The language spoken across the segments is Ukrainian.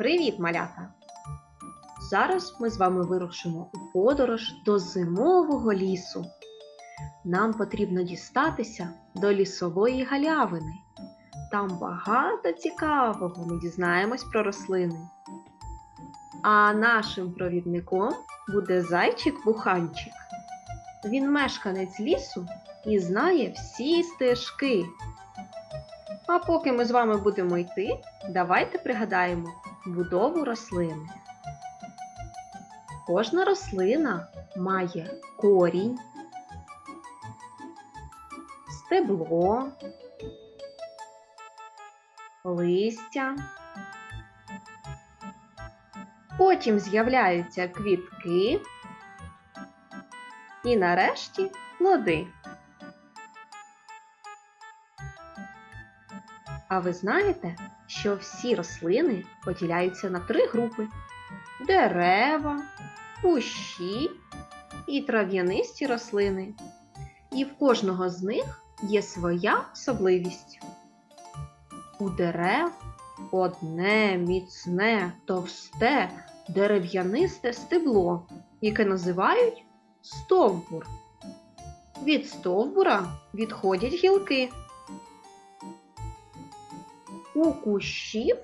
Привіт, малята! Зараз ми з вами вирушимо у подорож до зимового лісу. Нам потрібно дістатися до лісової галявини. Там багато цікавого ми дізнаємось про рослини. А нашим провідником буде зайчик-буханчик. Він мешканець лісу і знає всі стежки. А поки ми з вами будемо йти, давайте пригадаємо будову рослини. Кожна рослина має корінь, стебло, листя. Потім з'являються квітки і нарешті плоди. А ви знаєте, що всі рослини поділяються на три групи: дерева, кущі і трав'янисті рослини. І в кожного з них є своя особливість. У дерев одне міцне, товсте, дерев'янисте стебло, яке називають стовбур. Від стовбура відходять гілки. У кущів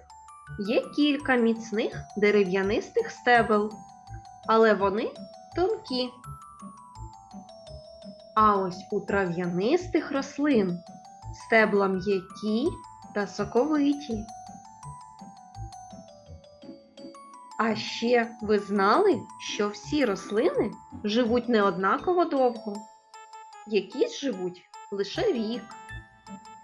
є кілька міцних дерев'янистих стебел, але вони тонкі. А ось у трав'янистих рослин стебла м'які та соковиті. А ще ви знали, що всі рослини живуть не однаково довго. Якісь живуть лише рік,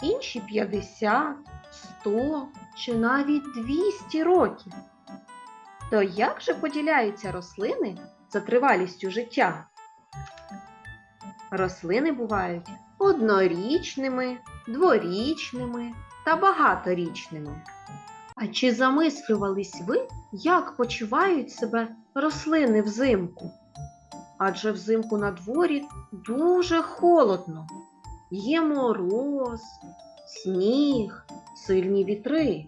інші 50, 100 чи навіть 200 років. То як же поділяються рослини за тривалістю життя? Рослини бувають однорічними, дворічними та багаторічними. А чи замислювались ви, як почувають себе рослини взимку? Адже взимку на дворі дуже холодно. Є мороз, сніг, сильні вітри.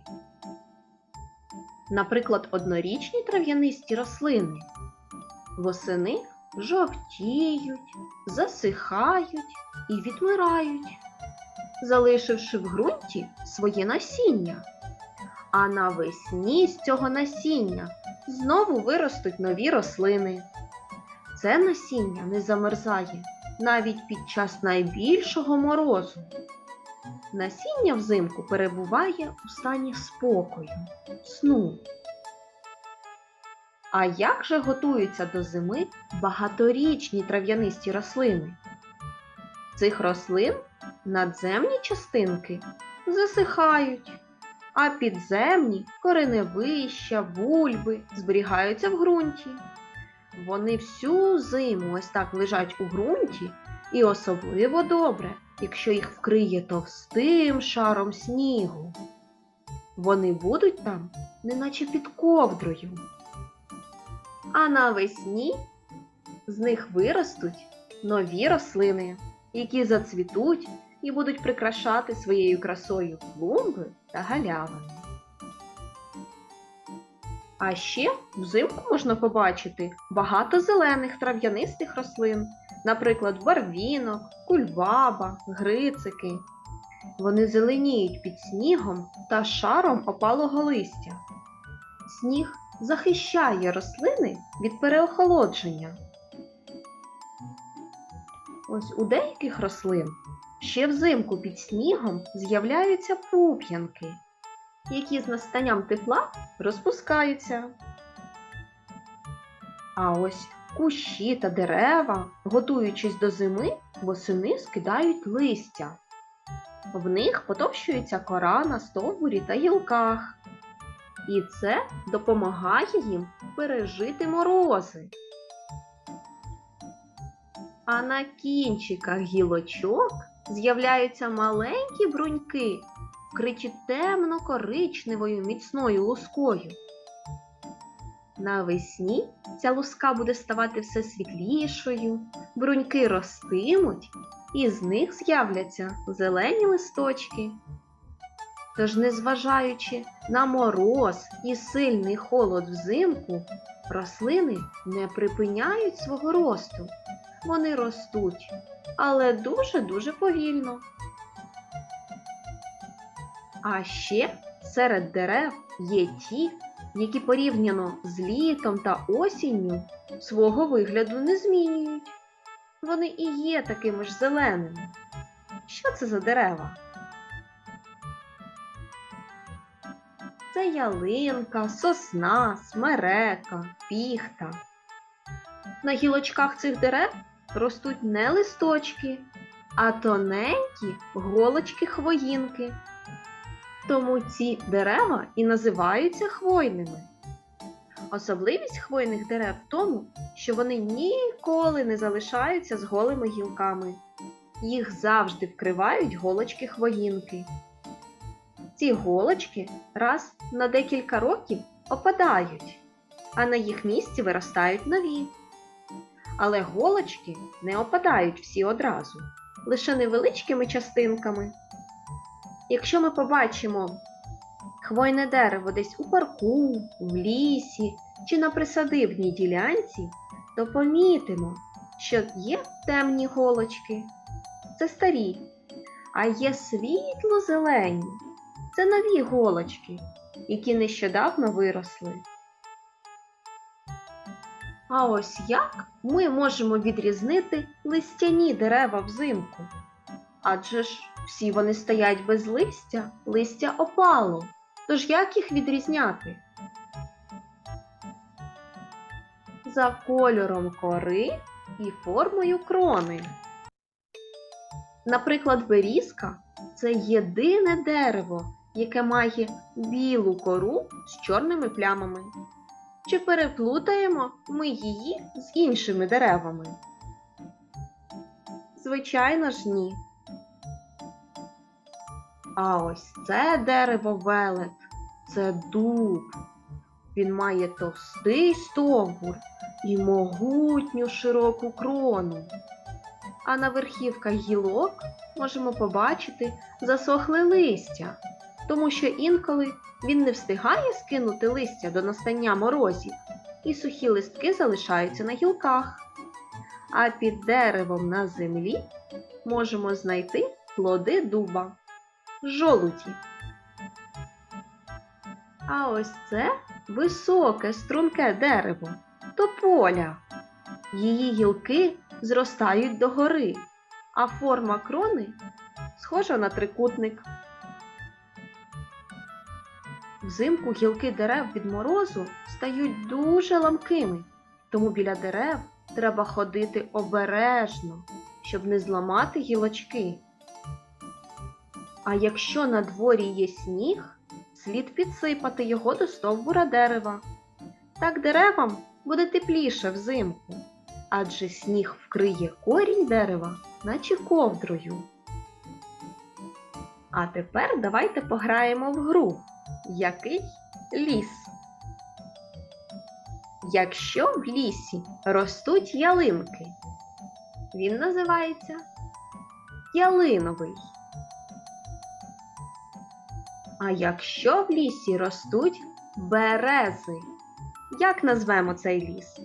Наприклад, однорічні трав'янисті рослини восени жовтіють, засихають і відмирають, залишивши в ґрунті своє насіння. А навесні з цього насіння знову виростуть нові рослини. Це насіння не замерзає навіть під час найбільшого морозу. Насіння взимку перебуває у стані спокою, сну. А як же готуються до зими багаторічні трав'янисті рослини? Цих рослин надземні частинки засихають, а підземні кореневища, бульби зберігаються в ґрунті. Вони всю зиму ось так лежать у ґрунті і особливо добре, якщо їх вкриє товстим шаром снігу. Вони будуть там, неначе під ковдрою. А навесні з них виростуть нові рослини, які зацвітуть і будуть прикрашати своєю красою клумби та галявини. А ще взимку можна побачити багато зелених трав'янистих рослин, наприклад, барвінок, кульбаба, грицики. Вони зеленіють під снігом та шаром опалого листя. Сніг захищає рослини від переохолодження. Ось у деяких рослин ще взимку під снігом з'являються пуп'янки, які з настанням тепла розпускаються. А ось кущі та дерева, готуючись до зими, восени скидають листя. В них потовщується кора на стовбурі та гілках. І це допомагає їм пережити морози. А на кінчиках гілочок з'являються маленькі бруньки, вкриті темно-коричневою міцною лускою. Навесні ця луска буде ставати все світлішою, бруньки ростимуть, і з них з'являться зелені листочки. Тож, незважаючи на мороз і сильний холод взимку, рослини не припиняють свого росту. Вони ростуть, але дуже-дуже повільно. А ще серед дерев є ті, які порівняно з літом та осінню свого вигляду не змінюють. Вони і є такими ж зеленими. Що це за дерева? Це ялинка, сосна, смерека, піхта. На гілочках цих дерев ростуть не листочки, а тоненькі голочки хвоїнки. Тому ці дерева і називаються хвойними. Особливість хвойних дерев в тому, що вони ніколи не залишаються з голими гілками. Їх завжди вкривають голочки хвоїнки. Ці голочки раз на декілька років опадають, а на їх місці виростають нові. Але голочки не опадають всі одразу, лише невеличкими частинками. Якщо ми побачимо хвойне дерево десь у парку, в лісі чи на присадибній ділянці, то помітимо, що є темні голочки, це старі, а є світло-зелені, це нові голочки, які нещодавно виросли. А ось як ми можемо відрізнити листяні дерева взимку? Адже ж всі вони стоять без листя, листя опало. Тож як їх відрізняти? За кольором кори і формою крони. Наприклад, берізка це єдине дерево, яке має білу кору з чорними плямами. Чи переплутаємо ми її з іншими деревами? Звичайно ж, ні. А ось це дерево велет, це дуб. Він має товстий стовбур і могутню широку крону. А на верхівках гілок можемо побачити засохле листя, тому що інколи він не встигає скинути листя до настання морозів, і сухі листки залишаються на гілках. А під деревом на землі можемо знайти плоди дуба жолуді. А ось це високе струнке дерево тополя. Її гілки зростають догори, а форма крони схожа на трикутник. Взимку гілки дерев від морозу стають дуже ламкими, тому біля дерев треба ходити обережно, щоб не зламати гілочки. А якщо на дворі є сніг, слід підсипати його до стовбура дерева. Так деревам буде тепліше взимку, адже сніг вкриє корінь дерева, наче ковдрою. А тепер давайте пограємо в гру. Який ліс? Якщо в лісі ростуть ялинки, він називається ялиновий. А якщо в лісі ростуть берези, як назвемо цей ліс?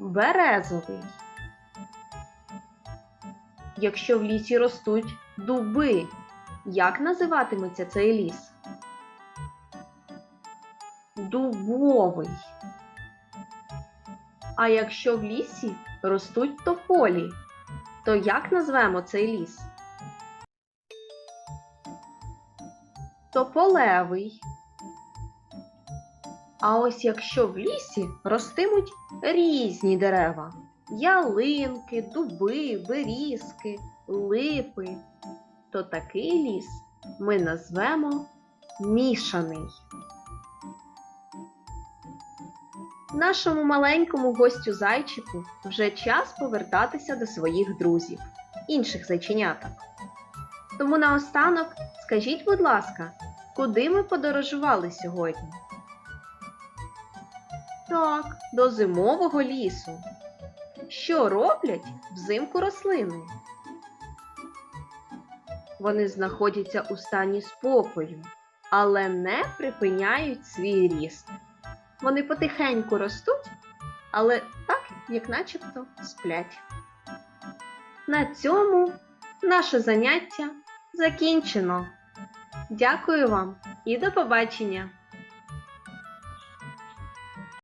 Березовий. Якщо в лісі ростуть дуби, як називатиметься цей ліс? Дубовий. А якщо в лісі ростуть тополі, то як назвемо цей ліс? Тополевий. А ось якщо в лісі ростимуть різні дерева ялинки, дуби, берізки, липи, то такий ліс ми назвемо мішаний. Нашому маленькому гостю зайчику вже час повертатися до своїх друзів, інших зайченяток. Тому наостанок скажіть, будь ласка, куди ми подорожували сьогодні? Так, до зимового лісу. Що роблять взимку рослини? вони знаходяться у стані спокою, але не припиняють свій ріст. Вони потихеньку ростуть, але так, як начебто сплять. На цьому наше заняття закінчено. Дякую вам і до побачення!